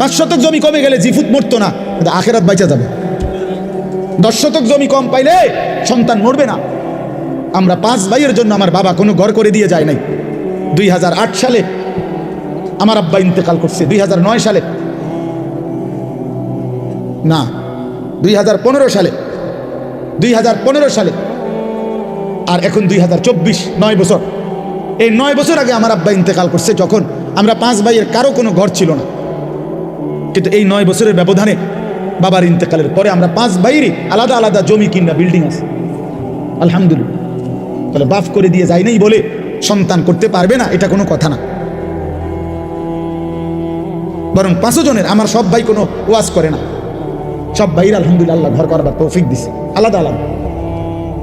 পাঁচ শতক জমি কমে গেলে জিফুত মরতো না, কিন্তু আখেরাত বাইচা যাবে। দশ শতক জমি কম পাইলে সন্তান মরবে না। আমরা পাঁচ ভাইয়ের জন্য আমার বাবা কোনো ঘর করে দিয়ে যায় নাই। দুই হাজার আট সালে আমার আব্বা ইন্তেকাল করছে, দুই হাজার নয় সালে। না, দুই হাজার পনেরো সালে। দুই হাজার পনেরো সালে। আর এখন দুই হাজার চব্বিশ, নয় বছর। এই নয় বছর আগে আমার আব্বা ইন্তেকাল করছে, যখন আমরা পাঁচ ভাইয়ের কারও কোনো ঘর ছিল না। কিন্তু এই নয় বছরের ব্যবধানে বাবার ইন্তেকালের পরে আমরা পাঁচ বাইরে আলাদা আলাদা জমি কিনা বিল্ডিং আছে। আলহামদুলিল্লাহ। তাহলে বাফ করে দিয়ে যায় নাই বলে সন্তান করতে পারবে না, এটা কোনো কথা না। বরং পাঁচো জনের, আমার সব ভাই কোনো ওয়াজ করে না। সব ভাইয়ের আলহামদুলিল্লাহ ঘর করবার তৌফিক দিছে। আলাদা আলাদা।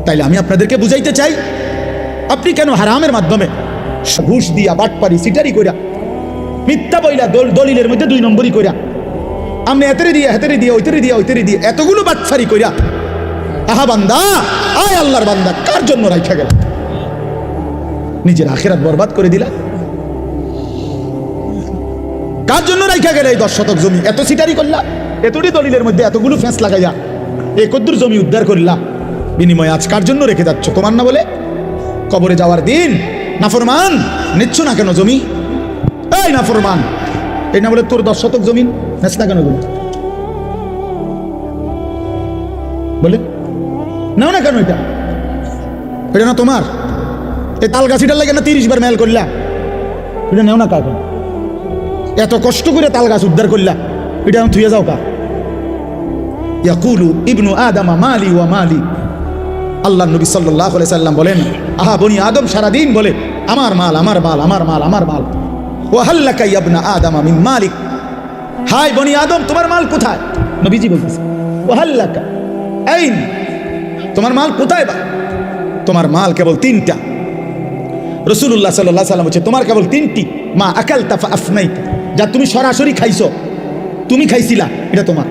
তাইলে আমি আপনাদেরকে বুঝাইতে চাই, আপনি কেন হারামের মাধ্যমে ঘুষ দিয়া বাটপারি সিটারি কইরা, মিথ্যা বইলা দল দলিলের মধ্যে দুই নম্বরই কইরা আমি এতেরে দিয়ে হেতেরে দিয়ে, ওইতেরে দিয়ে ওইতেরে দিয়ে এতগুলো বাটফারি কইরা, আহা বান্দা, আয় আল্লাহর বান্দা, কার জন্য রাইখা গেল? নিজের আখেরাত বরবাদ করে দিলা? কার জন্য রাইখা গেলে এই দশ শতক জমি? এত সিটারি করলা? এতটি দলিলের মধ্যে এতগুলো ফেঁস লাগাইয়া, এই কদ্দুর জমি উদ্ধার করলা? বিনিময়ে আজ কার জন্য রেখে যাচ্ছ তোমার না বলে? কবরে যাওয়ার দিন, নাফরমান, নিচ্ছ না কেন জমি? এই নাফরমান, এই না বলে তোর দশ শতক জমিন নেস না কেন জমি বলে, নাও না কেন এটা? এটা না তোমার। এই তাল গাছিটার লাগে না তিরিশ বার মেল করলা? এটা নেও না কাকে এত কষ্ট করে তাল গাছ উদ্ধার করলা। এটা আমি থুয়ে যাও কা। ইয়াকুলু ইবনু আদামা মালি ওয়া মালি। আল্লাহ নবী সাল্লাহ সাল্লাম বলেন, আহা, বনি আদম সারাদিন বলে, আমার মাল আমার মাল আমার মাল আমার মাল। ও হাল্লাকা ইয়াবনা আদামা মিন মালিক। হাই, বনি আদম, তোমার মাল কোথায়? নবীজি বলতেছে ও হাল্লাকা আইন তোমার মাল কোথায় বা? তোমার মাল কেবল তিনটা। রসুল্লাহ সাল্লাহ সাল্লাম হচ্ছে তোমার কেবল তিনটি, মা আকাল তাফা আফনাই যা তুমি সরাসরি খাইছো, তুমি খাইছিলা, এটা তোমার।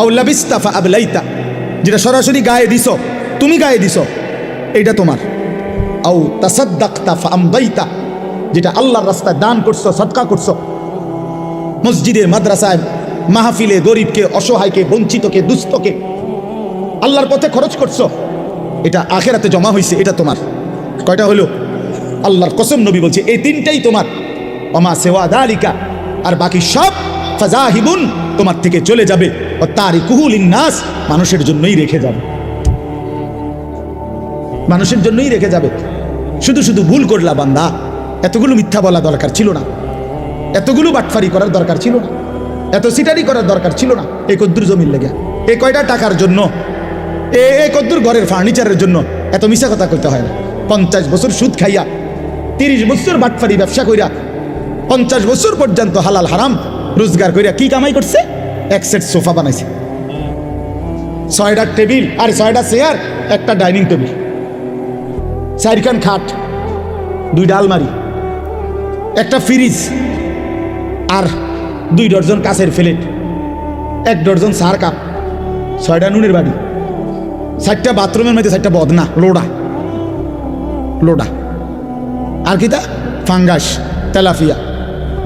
আউল্লাবিস্তাফা আবলাইতা, যেটা সরাসরি গায়ে দিছ, তুমি গায়ে দিছ, এইটা তোমার। আউ তাসাদ্দাক্তা ফামদাইতা যেটা আল্লাহর রাস্তায় দান করছ সৎকা করছ মসজিদে মাদ্রাসায় মাহফিলে গরিবকে, অসহায়কে, বঞ্চিতকে, দুস্থকে। আল্লাহর পথে খরচ করছ। এটা আখেরাতে জমা হয়েছে এটা তোমার। কয়টা হলো? আল্লাহর কসম নবী বলছে, এই তিনটাই তোমার। অমা সেওয়া দালিকা। আর বাকি সব ফাজাহিবুন তোমার থেকে চলে যাবে। ও তারই কুহুল নাস মানুষের জন্যই রেখে যাবে। মানুষের জন্যই রেখে যাবে। শুধু শুধু ভুল করলা বান্দা। এতগুলো মিথ্যা বলা দরকার ছিল না। এতগুলো বাটফারি করার দরকার ছিল না। এত সিটারি করার দরকার ছিল না। এই কদ্দুর জমির লেগে। এই কয়টা টাকার জন্য? এ এই কদ্দুর ঘরের ফার্নিচারের জন্য। এত মিশা কথা কইতে হয় না। পঞ্চাশ বছর সুদ খাইয়া, তিরিশ বছর বাটফারি ব্যবসা কইরা, পঞ্চাশ বছর পর্যন্ত হালাল হারাম রোজগার কইরা কি কামাই করছে? এক সেট সোফা বানাইছে। ছয়টা টেবিল আর ছয়টা চেয়ার, একটা ডাইনিং টেবিল। চারখান খাট, দুইটা আলমারি, একটা ফ্রিজ আর দুই ডজন কাছের ফ্লেট এক ডজন সার কাপ, ছয়টা নুনের বাড়ি চারটা বাথরুমের মধ্যে চারটা বদনা, লোডা লোডা। আর কি কিতা ফাঙ্গাস, তেলাফিয়া,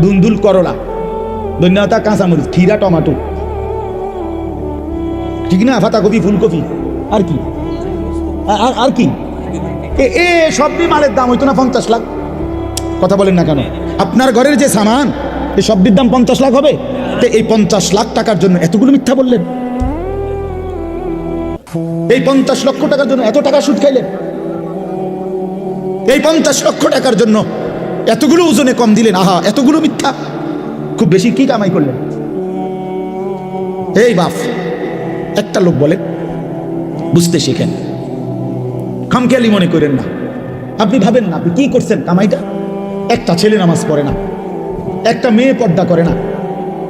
দুন্দুল করলা, ধন্যতা কাঁচামরিচ খিরা টমাটো। ঠিক না? ফাতাকপি ফুলকপি, আর কি? আর- আর- কি? এ সবই মালের দাম হইতো না পঞ্চাশ লাখ। কথা বলেন না কেন? আপনার ঘরের যে সামান এই সবটির দাম পঞ্চাশ লাখ হবে? তো এই পঞ্চাশ লাখ টাকার জন্য এতগুলো মিথ্যা বললেন। এই পঞ্চাশ লক্ষ টাকার জন্য এত টাকা সুদ খাইলেন। এই পঞ্চাশ লক্ষ টাকার জন্য এতগুলো ওজনে কম দিলেন। আহা, এতগুলো মিথ্যা। খুব বেশি কি কামাই করলেন? এই বাপ একটা লোক বলে, বুঝতে শিখেন। খামখেয়ালি মনে করেন না। আপনি ভাবেন না, আপনি কি করছেন কামাইটা? একটা ছেলে নামাজ পড়ে না। একটা মেয়ে পর্দা করে না।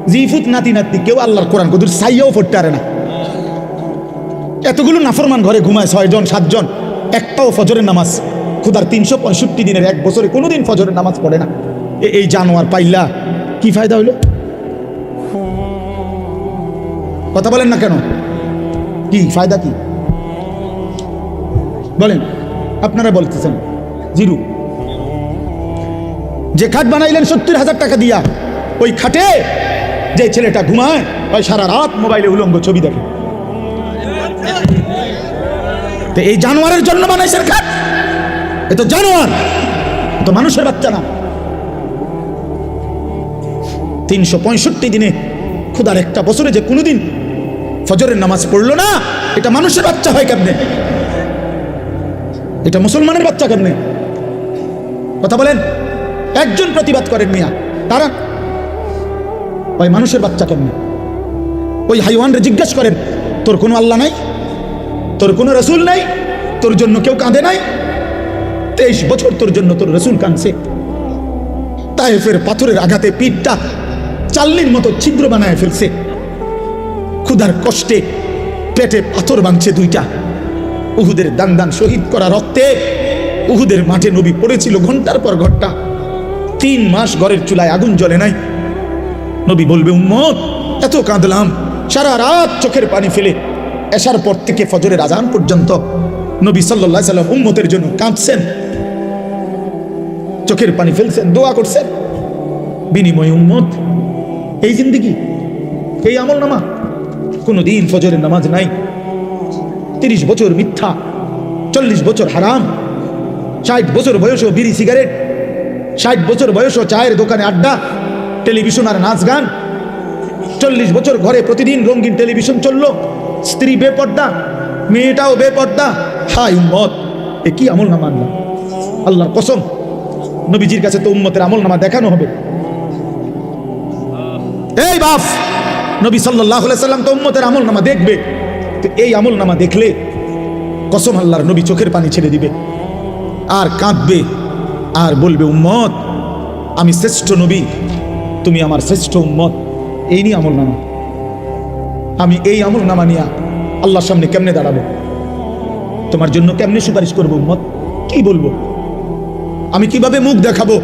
জিফুত নাতি নাতি কেউ আল্লাহর কোরআন কদুর সাইয়াও পড়তে পারে না। এতগুলো নাফরমান ঘরে ঘুমায় ছয়জন, সাতজন, একটাও ফজরের নামাজ। খুদার তিনশো পঁয়ষট্টি দিনের এক বছরে কোনোদিন ফজরের নামাজ পড়ে না। এই জানোয়ার পাইলা, কি ফায়দা হইল? কথা বলেন না কেন? কি, ফায়দা কি? বলেন, আপনারা বলতেছেন। জিরু। যে খাট বানাইলেন সত্তর হাজার টাকা দিয়া, ওই খাটে যে ছেলেটা ঘুমায়, ওই সারা রাত মোবাইলে উলঙ্গ ছবি দেখে। তো এই জানোয়ারের জন্য বানাইছেন খাট? এ তো জানোয়ার তো মানুষের বাচ্চা না। তিনশো পঁয়ষট্টি দিনে খুদার একটা বছরে যে কোনোদিন ফজরের নামাজ পড়ল না, এটা মানুষের বাচ্চা হয় কেমনে? এটা মুসলমানের বাচ্চা কেমনে? কথা বলেন। একজন প্রতিবাদ করেন মিয়া। তারা, ওই মানুষের বাচ্চা কেমনে? ওই হাইওয়ানরে জিজ্ঞেস করেন, তোর কোনো আল্লাহ নাই? তোর কোনো রসুল নাই? তোর জন্য কেউ কাঁদে নাই? তেইশ বছর তোর জন্য তোর রসুল কাঁদছে। তাইফের পাথরের আঘাতে পিঠটা চাল্লির মতো ছিদ্র বানায় ফেলছে। ক্ষুধার কষ্টে পেটে পাথর বাঁধছে দুইটা। উহুদের দান দান শহীদ করা রক্তে উহুদের মাঠে নবী পড়েছিল ঘণ্টার পর ঘণ্টা। তিন মাস ঘরের চুলায় আগুন জ্বলে নাই। নবী বলবে, উম্মত, এত কাঁদলাম। সারা রাত চোখের পানি ফেলে। এসার পর থেকে ফজরের আজান পর্যন্ত নবী সাল্লাহ সাল্লাম উম্মতের জন্য কাঁদছেন। চোখের পানি ফেলছেন, দোয়া করছেন। বিনিময়, উম্মত, এই জিন্দিগি, এই আমল নামা কোনো দিন ফজরের নামাজ নাই। তিরিশ বছর মিথ্যা, চল্লিশ বছর হারাম, ষাট বছর বয়সও বিড়ি সিগারেট ষাট বছর বয়সও চায়ের দোকানে আড্ডা, টেলিভিশন আর নাচ গান। চল্লিশ বছর ঘরে প্রতিদিন রঙিন টেলিভিশন চলল। স্ত্রী বেপর্দা, মেয়েটাও বেপর্দা। হাই উম্মত এ কি আমল নামা আল্লাহর কসম, নবীজির কাছে তো উম্মতের আমল নামা দেখানো হবে। এই বাফ নবী সাল্লাহ সাল্লাম তো উম্মতের আমল নামা দেখবে। তো এই আমল নামা দেখলে কসম আল্লাহর নবী চোখের পানি ছেড়ে দিবে। আর কাঁদবে আর বলবে, উম্মত, আমি শ্রেষ্ঠ নবী। তুমি আমার শ্রেষ্ঠ উম্মত। এই নিয়ে আমল নামা আমি এই আমল নামা নিয়ে আল্লাহর সামনে কেমনে দাঁড়াবো? তোমার জন্য কেমনে সুপারিশ করব, উম্মত? কি বলব? আমি কীভাবে মুখ দেখাবো?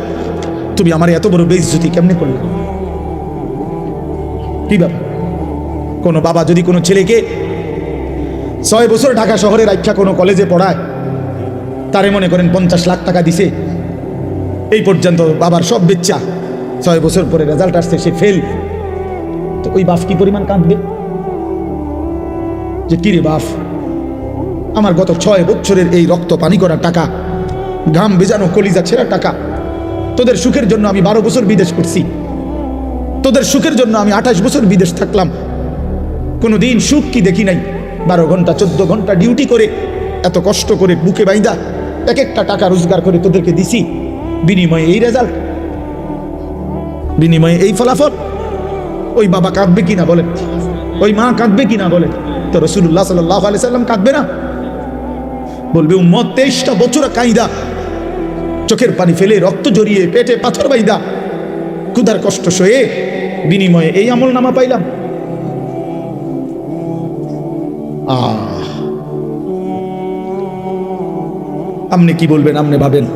তুমি আমার এত বড় বেইজ্জতি কেমনে করলে? কি ব্যাপার? কোনো বাবা যদি কোনো ছেলেকে ছয় বছর ঢাকা শহরে রাখা কোনো কলেজে পড়ায়, তারে মনে করেন পঞ্চাশ লাখ টাকা দিছে এই পর্যন্ত বাবার সব বেচ্চা। ছয় বছর পরে রেজাল্ট আসছে, সে ফেল তো ওই বাপ কি পরিমাণ কাঁদবে? যে কিরে বাপ? আমার গত ছয় বছরের এই রক্ত পানি করা টাকা, ঘাম বেজানো কলিজা ছেঁড়া টাকা, তোদের সুখের জন্য আমি বারো বছর বিদেশ করছি। তোদের সুখের জন্য আমি আঠাশ বছর বিদেশ থাকলাম। কোনো দিন সুখ কি দেখি নাই? বারো ঘণ্টা, চোদ্দ ঘণ্টা ডিউটি করে, এত কষ্ট করে বুকে বাইদা এক একটা টাকা রোজগার করে তোদেরকে দিছি। বিনিময়ে এই রেজাল্ট। বিনিময়ে এই ফলাফল। ওই বাবা কাঁদবে কিনা বলেন? ওই মা কাঁদবে কিনা বলেন? তো রসুল্লাহ সাল্লাহ আলি সাল্লাম কাঁদবে না? বলবে, উম্মত, তেইশটা বছর কাঁদা চোখের পানি ফেলে রক্ত জড়িয়ে পেটে পাথর বাইদা ক্ষুধার কষ্ট সয়ে বিনিময়ে এই আমল নামা পাইলাম। আপনি কি বলবেন আপনি ভাবেন?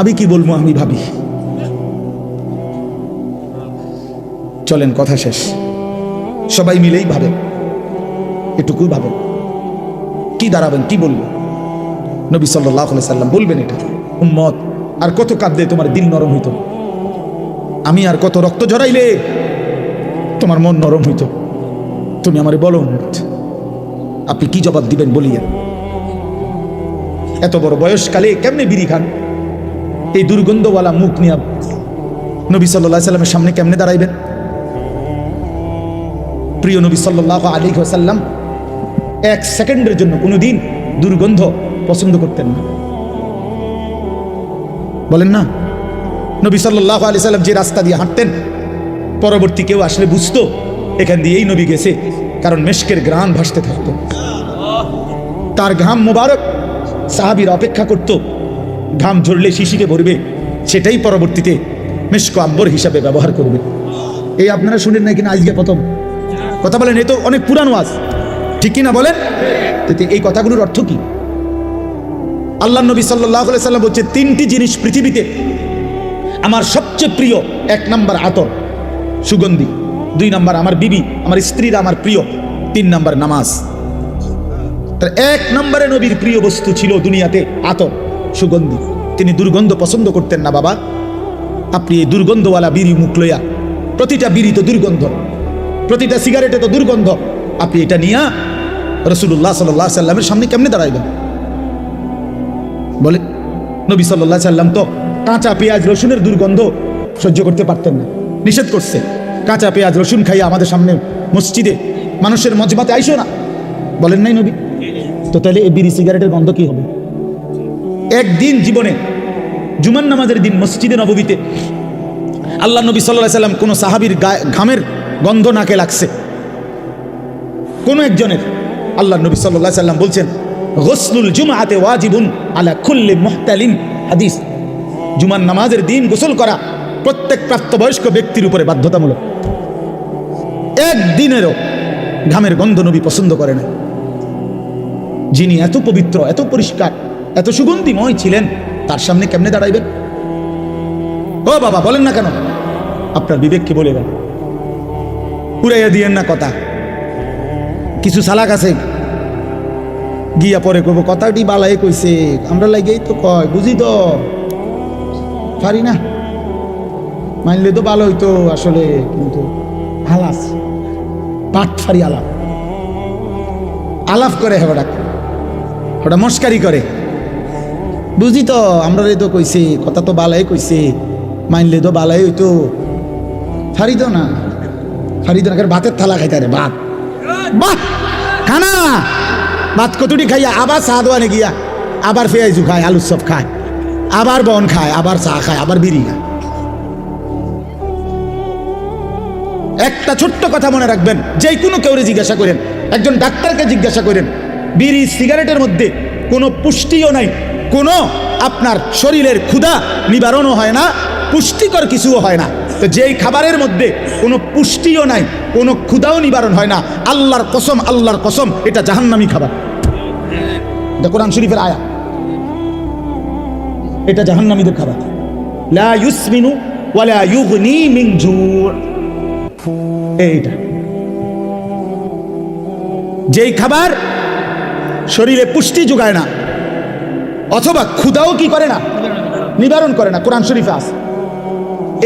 আমি কি বলব আমি ভাবি। চলেন, কথা শেষ। সবাই মিলেই ভাবেন এটুকুই ভাবেন কি দাঁড়াবেন, কি বলবেন নবী সাল্লাহ সাল্লাম বলবেন এটা। উম্মত, আর কত কাঁদলে তোমার দিল নরম হইতো। আমি আর কত রক্ত ঝরাইলে তোমার মন নরম হইত। তুমি আমারে বলো আপনি কি জবাব দিবেন বলিয়েন এত বড় বয়সকালে কেমনে বিড়ি খান? এই দুর্গন্ধওয়ালা মুখ নিয়ে নবী সাল্লাহ সাল্লামের সামনে কেমনে দাঁড়াইবেন? প্রিয় নবী সাল্লাহ আলী সাল্লাম এক সেকেন্ডের জন্য কোনোদিন দুর্গন্ধ পছন্দ করতেন না। বলেন না, নবী সাল্লাহ আলি সাল্লাম যে রাস্তা দিয়ে হাঁটতেন, পরবর্তী কেউ আসলে বুঝতো, এখান দিয়েই নবী গেছে, কারণ মেশকের গ্রাম ভাসতে থাকতো। তার ঘাম মোবারক সাহাবির অপেক্ষা করত ঘাম ঝরলে শিশিকে ভরবে, সেটাই পরবর্তীতে মেশক আম্বর হিসাবে ব্যবহার করবে। এই আপনারা শুনেন না কিনা আজকে প্রথম? কথা বলেন, এ তো অনেক পুরানো আজ। ঠিক কিনা বলেন? এই কথাগুলোর অর্থ কি? আল্লাহ নবী সাল্লাম বলছে, তিনটি জিনিস পৃথিবীতে আমার সবচেয়ে প্রিয়, এক নাম্বার আতর, সুগন্ধি, দুই নাম্বার আমার বিবি, আমার স্ত্রীরা আমার প্রিয়, তিন নাম্বার নামাজ। এক নম্বরে নবীর প্রিয় বস্তু ছিল দুনিয়াতে আতর। সুগন্ধি। তিনি দুর্গন্ধ পছন্দ করতেন না, বাবা। আপনি এই দুর্গন্ধওয়ালা বিড়ি মুখ লইয়া প্রতিটা বিড়ি তো দুর্গন্ধ, প্রতিটা সিগারেটে তো দুর্গন্ধ। আপনি এটা নিয়া রসুল্লাহ সাল্লাহ সাল্লামের সামনে কেমনে দাঁড়াইবেন? বলে, নবী সাল্লাহ সাল্লাম তো কাঁচা পেঁয়াজ, রসুনের দুর্গন্ধ সহ্য করতে পারতেন না, নিষেধ করছে। কাঁচা পেঁয়াজ, রসুন খাইয়া আমাদের সামনে মসজিদে মানুষের মজমাতে আইসো না। বলেন নাই নবী? তো তাহলে এই বিড়ি সিগারেটের গন্ধ কি হবে? একদিন জীবনে জুমান নামাজের দিন মসজিদে নববীতে আল্লাহ নবী সাল্লাহ সাল্লাম কোনো সাহাবির ঘামের গন্ধ নাকে লাগছে। কোনো একজনের আল্লাহ নবী সাল্লাহ সাল্লাম বলছেন, গোসলুল জুমাতে ওয়াজিবুন আলা খুল্লি মুহতালিম। হাদিস জুমান নামাজের দিন গোসল করা প্রত্যেক প্রাপ্তবয়স্ক ব্যক্তির উপরে বাধ্যতামূলক। একদিনেরও ঘামের গন্ধ নবী পছন্দ করে না যিনি এত পবিত্র, এত পরিষ্কার এত সুগন্ধিময় ছিলেন, তার সামনে কেমনে দাঁড়াইবেন? ও বাবা, বলেন না কেন? আপনার বিবেককে বলে গেল উড়াইয়া দিয়েন না কথা। কিছু সালাক আছে। গিয়া পরে কব কথাটি বালাই কইছে, আমরা লাগেই তো কয়, বুঝি তো? পারি না। মানলে তো ভালো হইতো আসলে, কিন্তু আলাস পাট ফারি আলাপ। আলাপ করে হেবাটা ওটা মস্কারি করে। বুঝি তো আমরা তো কইছে, কথা তো বালাই কইছে মানলে তো বালাই হইতো। ফারি তো না ফারি তো না ভাতের থালা খাইতে রে ভাত বাহ খানা! ভাত কতটি খাইয়া, আবার চা দোয়ানে গিয়া, আবার পেঁয়াজু খায়, আলুর সব খায়, আবার বন খায়, আবার চা খায়, আবার বিড়ি খায়। একটা ছোট্ট কথা মনে রাখবেন যে কোনো কেউরে জিজ্ঞাসা করেন, একজন ডাক্তারকে জিজ্ঞাসা করেন বিড়ি সিগারেটের মধ্যে কোনো পুষ্টিও নাই। কোনো আপনার শরীরের ক্ষুধা নিবারণও হয় না, পুষ্টিকর কিছুও হয় না। তো যেই খাবারের মধ্যে কোনো পুষ্টিও নাই, কোনো ক্ষুধাও নিবারণ হয় না, আল্লাহর কসম আল্লাহর কসম, এটা জাহান্নামি খাবার। এটা কোরআন শরীফের আয়া এটা জাহান্নামীদের খাবার। লা যেই খাবার শরীরে পুষ্টি যোগায় না অথবা ক্ষুদাও কি করে না? নিবারণ করে না, কোরআন শরীফে আছে।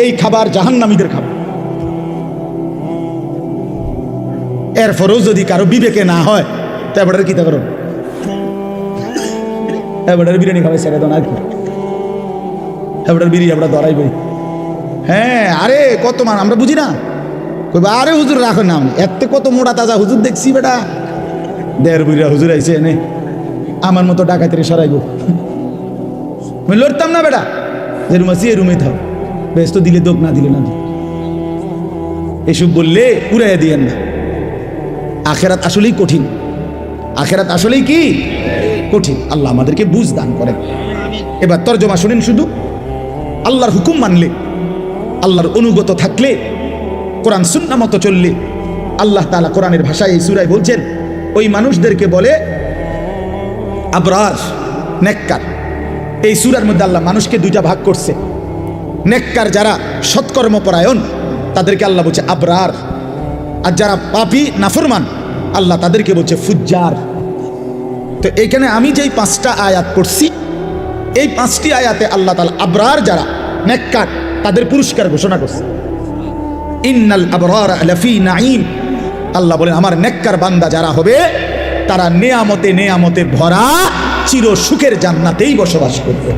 এই খাবার জাহান্নামীদের খাবার। এরপরেও যদি কারও বিবেকে না হয়, তো এবার কি করো? এবার বিরিয়ানি খাবে সেটা তো না কি। এবার বিরিয়ানি আমরা দরাইবই হ্যাঁ আরে কত মান, আমরা বুঝি না। কইবা, আরে হুজুর রাখো নাম এত কত মোটা তাজা হুজুর দেখছি বেটা। দেড় বুড়িয়া হুজুর আইছে এনে। আমার মতো ডাকাতের সরাইব আমি লড়তাম না বেটা। যে রুম আছি এ রুমে থাক। বেশ তো দিলে দোক না দিলে না এসব বললে উড়াইয়া দিয়েন না। আখেরাত আসলেই কঠিন। আখেরাত আসলেই কি? কঠিন। আল্লাহ আমাদেরকে বুঝ দান করেন এবার তর্জমা শুনেন শুধু। আল্লাহর হুকুম মানলে। আল্লাহর অনুগত থাকলে। কোরআন সুন্না মতো চললে। আল্লাহ তালা কোরআনের ভাষায় এই সুরায় বলছেন, ওই মানুষদেরকে বলে আবরার, নেককার। এই সুরার মধ্যে আল্লাহ মানুষকে দুইটা ভাগ করছে। নেককার যারা সৎকর্মপরায়ণ, তাদেরকে আল্লাহ বলছে আবরার। আর যারা পাপি, নাফরমান, আল্লাহ তাদেরকে বলছে ফুজ্জার। তো এইখানে আমি যেই পাঁচটা আয়াত পড়ছি, এই পাঁচটি আয়াতে আল্লাহ তালা আবরার যারা নেককার, তাদের পুরস্কার ঘোষণা করছে। ইন্নাল আবরার আল্লাহ বলেন, আমার নেককার বান্দা যারা হবে তারা নেয়ামতে নেয়ামতে ভরা চির সুখের জান্নাতেই বসবাস করবে।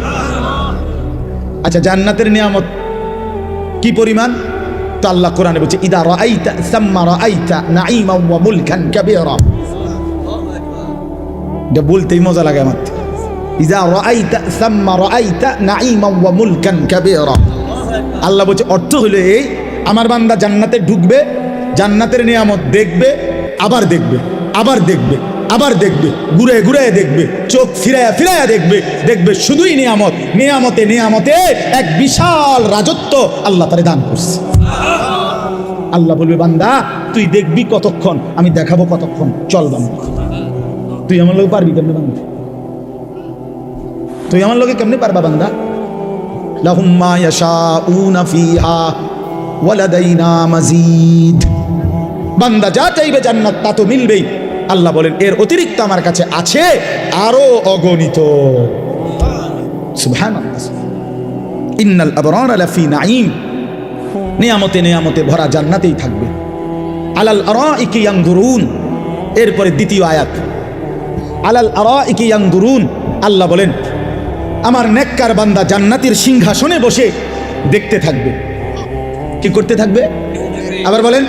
আচ্ছা জান্নাতের নিয়ামত কি পরিমাণ? তো আল্লাহ কোরআনে বলছে, ইদা রাআইতা সাম্মা রাআইতা নাঈমা ওয়া মুলকান কাবীরা। এটা বলতেই মজা লাগে আমার। ইদা রাআইতা সাম্মা রাআইতা নাঈমা ওয়া মুলকান কাবীরা। আল্লাহ বলছে, অর্থ হলো এই, আমার বান্দা জান্নাতে ঢুকবে, জান্নাতের নিয়ামত দেখবে, আবার দেখবে আবার দেখবে। আবার দেখবে, ঘুরে ঘুরে দেখবে, চোখ ফিরায়া ফিরায়া দেখবে দেখবে শুধুই নিয়ামত, নিয়ামতে নিয়ামতে এক বিশাল রাজত্ব আল্লাহ তারে দান করছে। আল্লাহ বলবে, বান্দা, তুই দেখবি কতক্ষণ, আমি দেখাবো কতক্ষণ, চল বান্দা। তুই আমার লোক পারবি কেমনে বান্দা? তুই আমার লোকে কেমনে পারবা বান্দা? লাহুম মা ইয়াশাউনা ফিহা ওয়ালাদাইনা মাজিদ। বান্দা যা চাইবে জান্নাত, তা তো মিলবেই। আল্লাহ বলেন, এর অতিরিক্ত আমার কাছে আছে আরও অগণিত। নিয়ামতে নিয়ামতে ভরা জান্নাতেই থাকবে। আলাল আরাইকি ইয়ানজুরুন। এরপরে দ্বিতীয় আয়াত। আলাল আরাইকি ইয়ানজুরুন। আল্লাহ বলেন, আমার নেককার বান্দা জান্নাতের সিংহাসনে বসে দেখতে থাকবে। কি করতে থাকবে? আবার বলেন,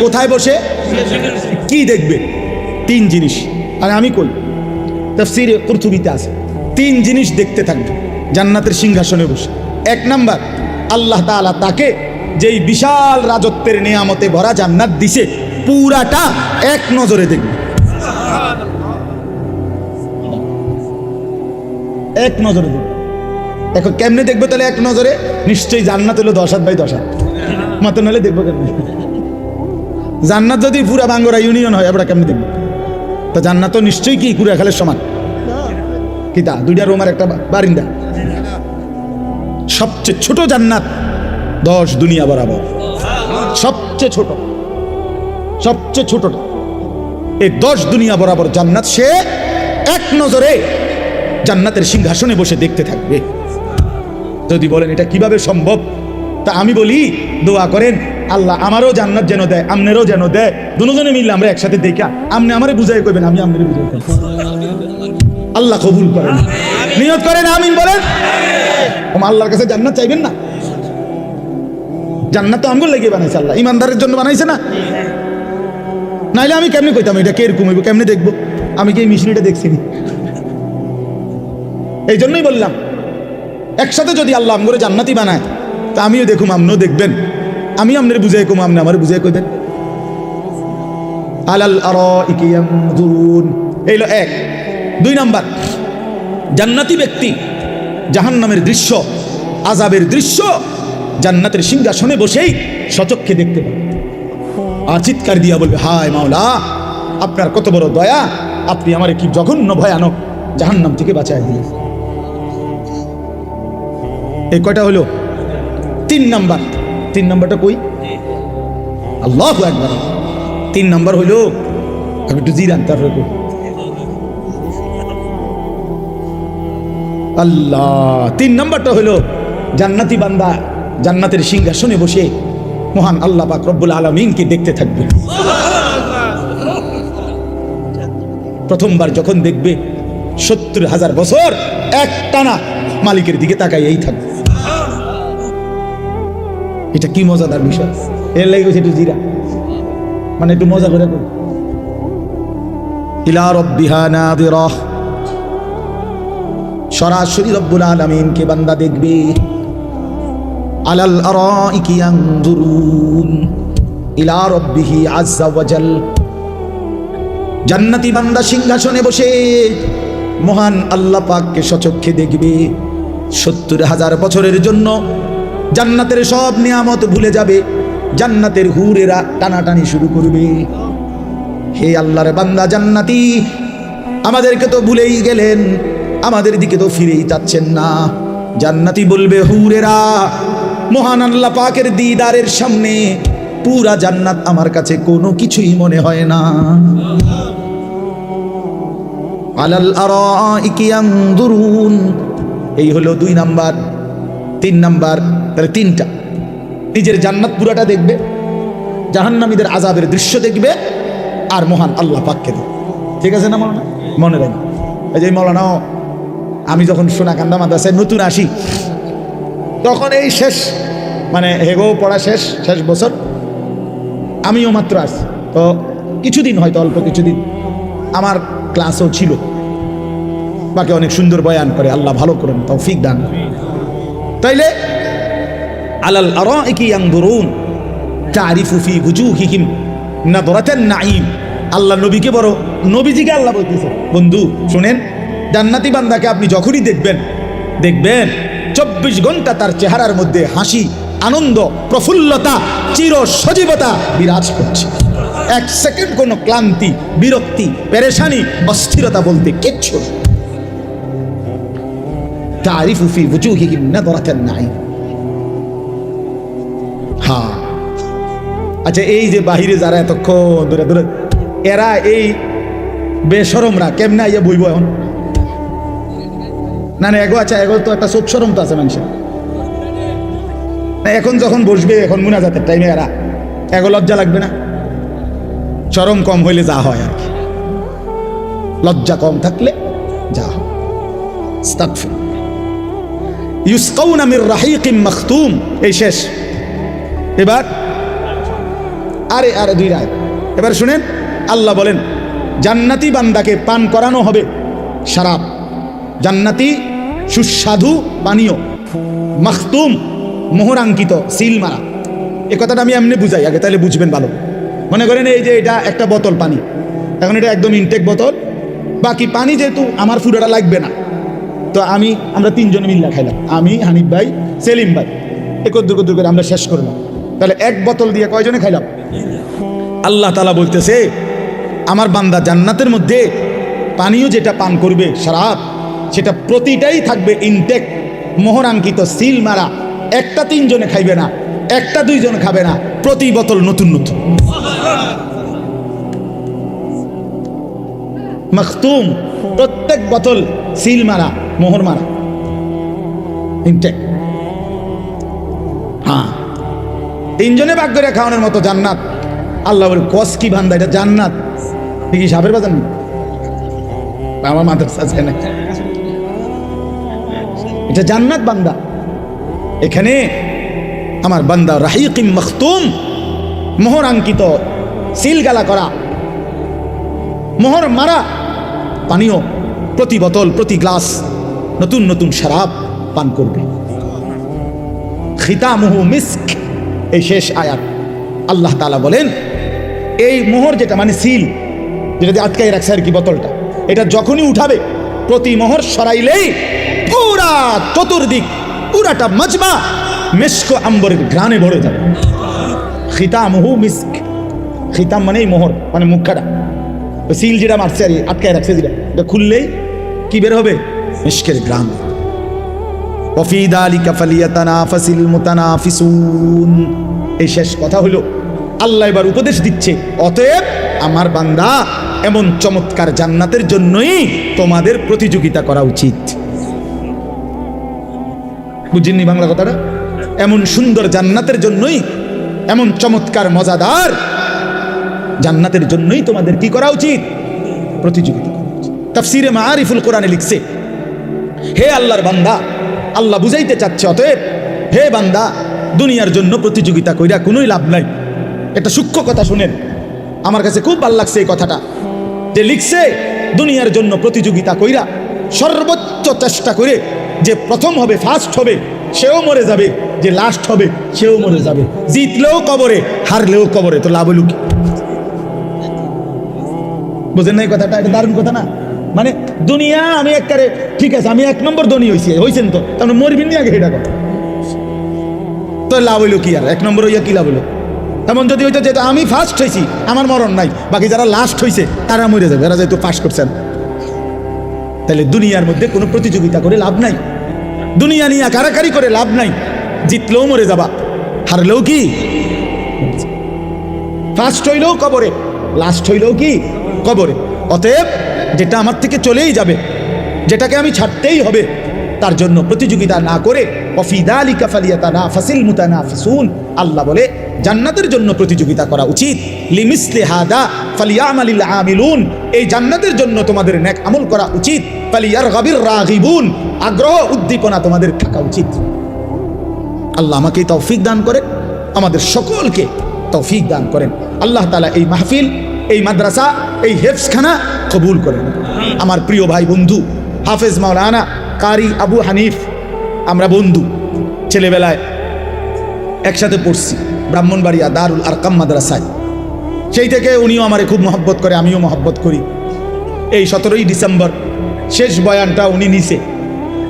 কোথায় বসে? কি দেখবে? তিন জিনিস। আর আমি কই? তফসিরে কুরতুবিতে আছে। তিন জিনিস দেখতে থাকবে, জান্নাতের সিংহাসনে বসে। এক নাম্বার, আল্লাহ তাআলা তাকে যেই বিশাল রাজত্বের নিয়ামতে ভরা জান্নাত দিছে, পুরাটা এক নজরে দেখবে। এক নজরে দেখবে। এখন কেমনে দেখবে তাহলে এক নজরে? নিশ্চয়ই জান্নাত হলো দশ হাত বাই দশ হাত। মতন হলে দেখব কেমনে? জান্নাত যদি পুরা বাঙ্গরা ইউনিয়ন হয়, আমরা কেমনে দেখব? তো জান্নাত নিশ্চয়ই কি কুড়া খালের সমান কিতা দুইটা রুমার একটা বারিন্দা? সবচেয়ে ছোট জান্নাত দশ দুনিয়া বরাবর। সবচেয়ে ছোট। সবচেয়ে ছোটটা। এই দশ দুনিয়া বরাবর জান্নাত সে এক নজরে জান্নাতের সিংহাসনে বসে দেখতে থাকবে। যদি বলেন এটা কীভাবে সম্ভব? তা আমি বলি, দোয়া করেন আল্লাহ আমারও জান্নাত যেন দেয় আমনেরও যেন দেয়। দুজনে মিললে আমরা একসাথে দেখা। আমনে আমারে বুঝাই করবেন আমি আমনে বুঝাই। আল্লাহ কবুল করেন। নিয়ত করেন আমিন বলেন। ওমা আল্লাহর কাছে জান্নাত চাইবেন না? জান্নাত তো আমগুলো লেগে বানাইছে আল্লাহ। ইমানদারের জন্য বানাইছে না? নাইলে আমি কেমনি কইতাম এটা কে এরকম হইব কেমনি দেখব? আমি কি এই মিশরিটা দেখছিনি এই জন্যই বললাম একসাথে যদি আল্লাহ আমগরে জান্নাতি বানায় তা আমিও দেখুম আপনিও দেখবেন। আমি আপনার বুঝাই কম, আপনি আমার বুঝাই কইবেন। আলাল ইয়ানজুরুন এইলো এক। দুই নাম্বার। জান্নাতি ব্যক্তি জাহান্নামের দৃশ্য আজাবের দৃশ্য জান্নাতের সিংহাসনে বসেই সচক্ষে দেখতে পাবে। আর চিৎকার দিয়া বলবে, হায় মাওলা, আপনার কত বড় দয়া, আপনি আমার কি জঘন্য ভয়ানক জাহান্নাম থেকে বাঁচায় দিলেন এই কয়টা হলো? তিন নাম্বার। তিন নাম্বারটা কই? আল্লাহ একবার তিন নাম্বার হইল আমি একটু জিরান তারপরে কই। আল্লাহ তিন নাম্বারটা হইল জান্নাতি বান্দা জান্নাতের সিংহাসনে বসে মহান আল্লাহ পাক রব্বুল আলমিনকে দেখতে থাকবে। প্রথমবার যখন দেখবে সত্তর হাজার বছর এক টানা মালিকের দিকে তাকাই এই থাকবে। এটা কি মজাদার বিষয়? এর লাগে একটু জিরা। মানে একটু মজা করে করি ইলা রব্বিহা নাদিরাহ সরাসরি রব্বুল আলামিনকে বান্দা দেখবে। আলাল আরাইকি ইয়ানজুরুন। ইলা রব্বিহি আযজা ওয়াজাল জান্নাতি বান্দা সিংহাসনে বসে মহান আল্লাহ পাককে সচক্ষে দেখবে। সত্তর হাজার বছরের জন্য জান্নাতের সব নিয়ামত ভুলে যাবে। জান্নাতের হুরেরা টানাটানি শুরু করবে। হে আল্লাহর বান্দা জান্নাতি, আমাদেরকে তো ভুলেই গেলেন, আমাদের দিকে তো ফিরেই যাচ্ছেন না। জান্নাতি বলবে, হুরেরা, মহান আল্লাহ পাকের দিদারের সামনে পুরা জান্নাত আমার কাছে কোনো কিছুই মনে হয় না। এই হলো দুই নাম্বার। তিন নাম্বার তাহলে তিনটা। নিজের জান্নাত পুরাটা দেখবে, জাহান্নামীদের আজাবের দৃশ্য দেখবে, আর মহান আল্লাহ পাককে দেখবে। ঠিক আছে না মৌলানা? মনে রাখবে এই যে মৌলানাও আমি যখন সোনাকান্দা মাদ্রাসায় নতুন আসি, তখন এই শেষ মানে হেগো পড়া শেষ শেষ বছর, আমিও মাত্র আসি। তো কিছুদিন হয়তো, অল্প কিছুদিন আমার ক্লাসও ছিল। বাকি অনেক সুন্দর বয়ান করে আল্লাহ ভালো করেন, তৌফিক দান তাইলে আলাল আরাইকি ইয়ানজুরুন তারিফু ফি বুজুহিহিম নাদরাতান নাঈম। আল্লাহ নবীকে বড় নবীজিকে আল্লাহ বলতেছে। বন্ধু, শোনেন, জান্নাতি বান্দাকে আপনি যখনই দেখবেন দেখবেন চব্বিশ ঘণ্টা তার চেহারার মধ্যে হাসি, আনন্দ, প্রফুল্লতা চির সজীবতা বিরাজ করছে। এক সেকেন্ড কোনো ক্লান্তি, বিরক্তি, পেরেশানি, অস্থিরতা বলতে কিচ্ছু নেই। তারিফু ফি বুজুহিহিম নাদরাতান নাঈম। আচ্ছা এই যে বাহিরে যারা এতক্ষণ ধরে ধরে, এরা এই বেসরমরা কেমনে আইয়া বইব এখন? না না, এগো আচ্ছা এগো তো একটা চোখ সরম তো আছে মানুষের। না, এখন যখন বসবে, এখন মুনাজাতের টাইমে এরা, এগো লজ্জা লাগবে না? চরম কম হইলে যা হয় আর কি। লজ্জা কম থাকলে যা হয়। ইউসকাউনা মির রাহিকিম মাখতুম। এই শেষ। এবার আরে আরে, দুই রায়। এবার শুনেন, আল্লাহ বলেন, জান্নাতি বান্দাকে পান করানো হবে শারাব, জান্নাতি সুস্বাদু পানীয়, মাখতুম, মোহরাঙ্কিত সিল মারা। এ কথাটা আমি এমনি বুঝাই, আগে তাহলে বুঝবেন ভালো। মনে করেন এই যে এটা একটা বোতল পানি, এখন এটা একদম ইনটেক বোতল, বাকি পানি যেহেতু আমার ফুডাটা লাগবে না, তো আমি, আমরা তিনজন মিল্লা খাইলাম, আমি, হানিফ ভাই, সেলিম ভাই একদ্দুর কদ্দুর করে আমরা শেষ করলাম। তাহলে এক বোতল দিয়ে কয়জনে খাইলাম? আল্লাহ তালা বলতেছে, আমার বান্দা জান্নাতের মধ্যে পানীয় যেটা পান করবে, শরাব, সেটা প্রতিটাই থাকবে ইনটেক মোহরাঙ্কিত সিল মারা। একটা তিনজনে খাইবে না, একটা দুইজন খাবে না, প্রতি বোতল নতুন নতুন। মখতুম, প্রত্যেক বোতল সিল মারা, মোহর মারা। ইনটেক হ্যাঁ তিনজনে ভাগ খাওয়ানোর মতো জান্নাত। আল্লাহ বলে কস কি ভান্দা এটা জান্নাত। কি সাপের বাজার নেই? আমার মাদ্রাসা আছে না? এটা জান্নাত বান্দা। এখানে আমার বান্দা রাহিকিম মখতুম, মোহর আঙ্কিত সিলগালা করা, মোহর মারা, পানীয়, প্রতি বোতল, প্রতি গ্লাস, নতুন নতুন শরাব পান করবে। খিতামুহু মিস্ক, এই শেষ আয়াত। আল্লাহ তাআলা বলেন, এই মোহর যেটা মানে সিল, যেটা দিয়ে আটকাই রাখছে আর কি বোতলটা, এটা যখনই উঠাবে, প্রতি মোহর সরাইলেই পুরা চতুর্দিক, পুরাটা মজমা মেস্ক আম্বরের গ্রানে ভরে যাবে। খিতামুহু মিস্ক, খিতাম মানে মোহর মানে মুখাটা সিল যেটা মারছে আর আটকায় রাখছে যেটা, এটা খুললেই কি বের হবে? মিস্কের গ্রাম এই শেষ কথা হলো আল্লাহ এবার উপদেশ দিচ্ছে, অতএব আমার বান্দা, এমন চমৎকার জান্নাতের জন্যই তোমাদের প্রতিযোগিতা করা উচিত। বুঝিনি বাংলা কথাটা? এমন সুন্দর জান্নাতের জন্যই, এমন চমৎকার, মজাদার জান্নাতের জন্যই তোমাদের কি করা উচিত? প্রতিযোগিতা করা উচিত। তাফসিরে মারিফুল কোরআনে লিখছে, হে আল্লাহর বান্দা, আল্লাহ বুঝাইতে চাচ্ছে, অতএব হে বান্দা, দুনিয়ার জন্য প্রতিযোগিতা কইরা কোনোই লাভ নাই। এটা সূক্ষ্ম কথা শুনেন। আমার কাছে খুব ভালো লাগছে এই কথাটা। যে লিখছে, দুনিয়ার জন্য প্রতিযোগিতা কইরা সর্বোচ্চ চেষ্টা করে যে প্রথম হবে ফার্স্ট হবে, সেও মরে যাবে, যে লাস্ট হবে, সেও মরে যাবে। জিতলেও কবরে, হারলেও কবরে, তো লাভ হইল কি? বুঝেন না এই কথাটা? এটা দারুণ কথা না? মানে দুনিয়া, আমি একবারে, ঠিক আছে, আমি এক নম্বর ধনী হয়েছি হয়েছেন তো? তাহলে মরবিন আগে, এটা কথা তো লাভ হইল কি আর? এক নম্বর হইয়া কি লাভ হইল? তেমন যদি হইতো যে আমি ফার্স্ট হয়েছি আমার মরণ নাই, বাকি যারা লাস্ট হয়েছে তারা মরে যাবে, এরা যেহেতু পাস করছেন। তাহলে দুনিয়ার মধ্যে কোনো প্রতিযোগিতা করে লাভ নাই। দুনিয়া নিয়ে কারাকারি করে লাভ নাই। জিতলেও মরে যাবা, হারলেও কি? ফার্স্ট হইলেও কবরে লাস্ট হইলেও কি? কবরে। অতএব যেটা আমার থেকে চলেই যাবে, যেটাকে আমি ছাড়তেই হবে, তার জন্য প্রতিযোগিতা না করে অফিদালিকা ফালিয়াতা না ফাসিল মুতানা ফিসুন আল্লাহ বলে জান্নাতের জন্য প্রতিযোগিতা করা উচিত। লিমিসলে হাদা ফালিয়ামালিল আমিলুন। এই জান্নাতের জন্য তোমাদের নেক আমল করা উচিত। ফালিয়ার গাবির রাগিবুন। আগ্রহ, উদ্দীপনা তোমাদের থাকা উচিত। আল্লাহ আমাকে তৌফিক দান করেন। আমাদের সকলকে তৌফিক দান করেন। আল্লাহ তালা এই মাহফিল, এই মাদ্রাসা, এই হেফসখানা কবুল করেন। আমার প্রিয় ভাই বন্ধু, হাফেজ মাওলানা কারি আবু হানিফ, আমরা বন্ধু, ছেলেবেলায় একসাথে পড়ছি। ব্রাহ্মণবাড়িয়া দারুল আরকাম মাদ্রাসায়। সেই থেকে উনিও আমারে খুব মহব্বত করে, আমিও মহব্বত করি। এই সতেরোই ডিসেম্বর শেষ বয়ানটা উনি নিছে।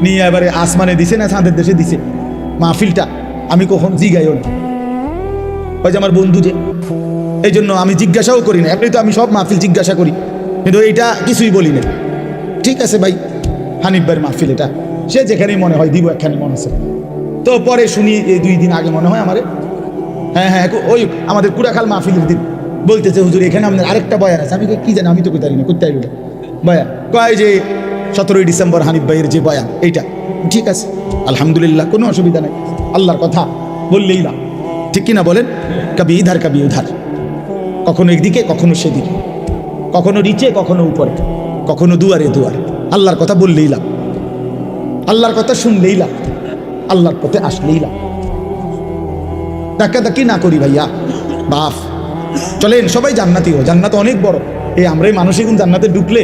নিয়ে এবারে আসমানে দিছে না চাঁদের দেশে দিছে। মাহফিলটা আমি কখন জিগাইও না ওই যে আমার বন্ধু যে, এই জন্য আমি জিজ্ঞাসাও করি না। এমনি তো আমি সব মাহফিল জিজ্ঞাসা করি। কিন্তু এইটা কিছুই বলি না ঠিক আছে ভাই, হানিফ ভাইয়ের মাহফিল এটা। সে যেখানেই মনে হয় দিব, একখানে মনে আছে। তো পরে শুনি, এই দুই দিন আগে মনে হয় আমারে হ্যাঁ হ্যাঁ ওই আমাদের কুড়াখাল মাহফিলের দিন বলতেছে হুজুর, এখানে আমাদের আরেকটা বয়ান আছে। আমি কি জানি, আমি তো কোথায় না কোথায় আইলো বয়ান, কয় যে সতেরোই ডিসেম্বর হানিফ ভাইয়ের যে বয়ান, এইটা। ঠিক আছে, আলহামদুলিল্লাহ, কোনো অসুবিধা নেই। আল্লাহর কথা বললেই না ঠিক কিনা বলেন? কবি ইধার, কবি উধার। কখনো একদিকে কখনো সেদিকে। কখনো নিচে, কখনো উপরে। কখনো দুয়ারে দুয়ারে। আল্লাহর কথা বললেই লাভ। আল্লাহর কথা শুনলেই লাভ। আল্লাহর পথে আসলেই লাভ। ধাক্কা ধাক্কি না করি ভাইয়া? বাফ। চলেন, সবাই জান্নাতি হো জান্নাত অনেক বড়। এই, আমরাই মানুষই কোন জান্নাতে ঢুকলে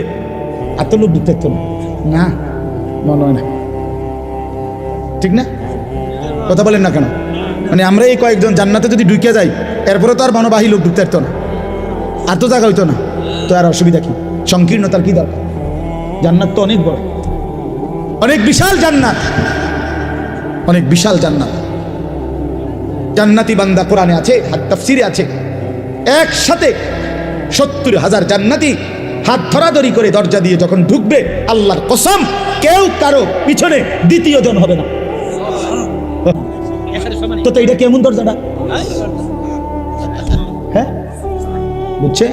এত লোক ঢুকতে না। না, মনে হয় না। ঠিক না? কথা বলেন না কেন? মানে আমরা এই কয়েকজন জান্নাতে যদি ঢুকে যাই, এরপরে তো আর মানবাহী লোক ঢুকতে পারতো না। আর তো জায়গা হইতো না। তো আর অসুবিধা কি? সংকীর্ণতার কি দরকার? জান্নাত তো অনেক বড়। অনেক বিশাল জান্নাত। অনেক বিশাল জান্নাত। জান্নাতি বান্দা কোরআনে আছে তাফসিরে আছে। একসাথে সত্তর হাজার জান্নাতি হাত ধরাধরি করে দরজা দিয়ে যখন ঢুকবে, আল্লাহর কসম, কেউ কারও পিছনে দ্বিতীয় জন হবে না। তো তো এটা কেমন দরজাটা? হ্যাঁ? বুঝছে?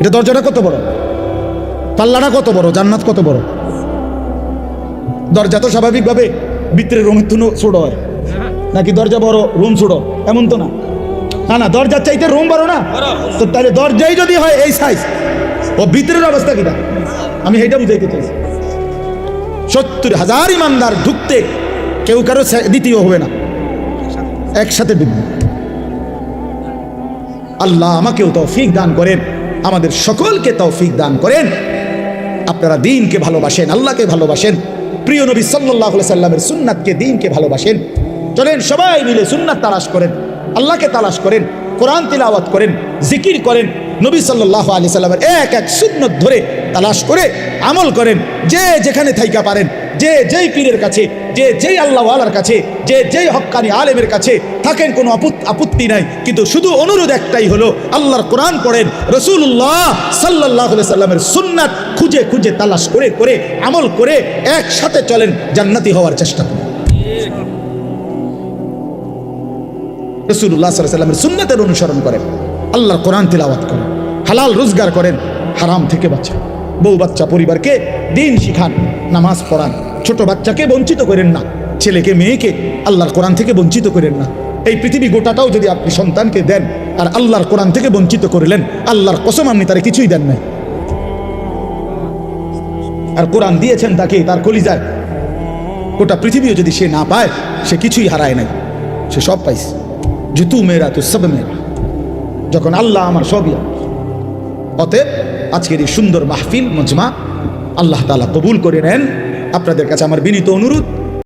এটা দরজাটা কত বড়? পাল্লাটা কত বড়? জান্নাত কত বড়? দরজা তো স্বাভাবিকভাবে ভিতরে রুমের তুনো ছোট হয়। নাকি দরজা বড়? রুম ছোটো। এমন তো না। না না, দরজার চাইতে রুম বড় না। তো তাহলে দরজাই যদি হয় এই সাইজ ও ভিতরের অবস্থা কিনা আমি সেইটা বুঝাইতে চাইছি। সত্তর হাজার ইমানদার ঢুকতে কেউ কারও দ্বিতীয় হবে না। একসাথে ঢুকবে। আল্লাহ আমাকেও তৌফিক দান করেন। আমাদের সকলকে তৌফিক দান করেন। আপনারা দিনকে ভালোবাসেন, আল্লাহকে ভালোবাসেন। প্রিয় নবী সাল্লাহ সাল্লামের সুন্নাতকে দিনকে ভালোবাসেন। চলেন সবাই মিলে সুন্নাত তালাশ করেন, আল্লাহকে তালাশ করেন, কোরআন তিলাওয়াত করেন, জিকির করেন, নবী সাল্লাহ আলি সাল্লামের এক এক সুন্নত ধরে তালাশ করে আমল করেন। যে যেখানে থাইকা পারেন, যে যেই পীরের কাছে, যে যেই আল্লাহওয়ালার কাছে, যে যেই হক্কানি আলেমের কাছে, থাকেন কোনো আপত- আপত্তি নাই। কিন্তু শুধু অনুরোধ একটাই হলো, আল্লাহর কোরআন পড়েন রসুল্লাহ সাল্লাহ সাল্লামের সুন্নাত খুঁজে খুঁজে তালাশ করে করে, আমল করে একসাথে চলেন, জান্নাতি হওয়ার চেষ্টা করুন। রসুল্লাহ সাল্লামের সুন্নাতের অনুসরণ করেন, আল্লাহর কোরআন তিলাওয়াত করেন, হালাল রোজগার করেন, হারাম থেকে বাঁচান। বউ বাচ্চা পরিবারকে দিন শিখান, নামাজ পড়ান, ছোট বাচ্চাকে বঞ্চিত করেন না, ছেলেকে, মেয়েকে আল্লাহর কোরআন থেকে বঞ্চিত করেন না। এই পৃথিবী গোটাটাও যদি আপনি সন্তানকে দেন আর আল্লাহর কোরআন থেকে বঞ্চিত করলেন, আল্লাহর কসম আপনি তারা কিছুই দেন নাই। আর কোরআন দিয়েছেন তাকে, তার কলিজায়। গোটা পৃথিবীও যদি সে না পায়, সে কিছুই হারায় নাই। সে সব পাইছে। জুতু মেয়েরা তো সব মেয়েরা। যখন আল্লাহ আমার সবই অতএব আজকের এই সুন্দর মাহফিল, মজমা, আল্লাহ তালা কবুল করে নেন। আপনাদের কাছে আমার বিনীত অনুরোধ